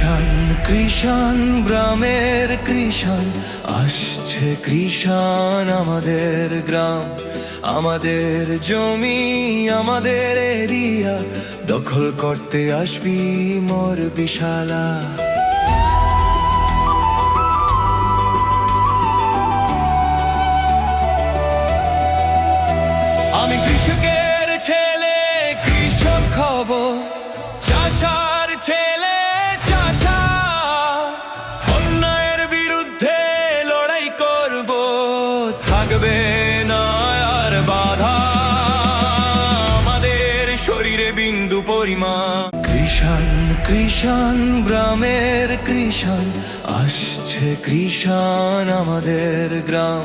কৃষাণ কৃষাণ, গ্রামের কৃষাণ। আসছে কৃষণ আমাদের গ্রাম, আমাদের জমি, আমাদের এরিয়া। দখল করতে আসবি মোর বিশালা। আমি কৃষকের ছেলে, কৃষক হব, চাষার থাকবে না বাধা। আমাদের শরীরে বিন্দু পরিমা কৃষাণ কৃষাণ, গ্রামের কৃষাণ। আসছে কৃষাণ আমাদের গ্রাম।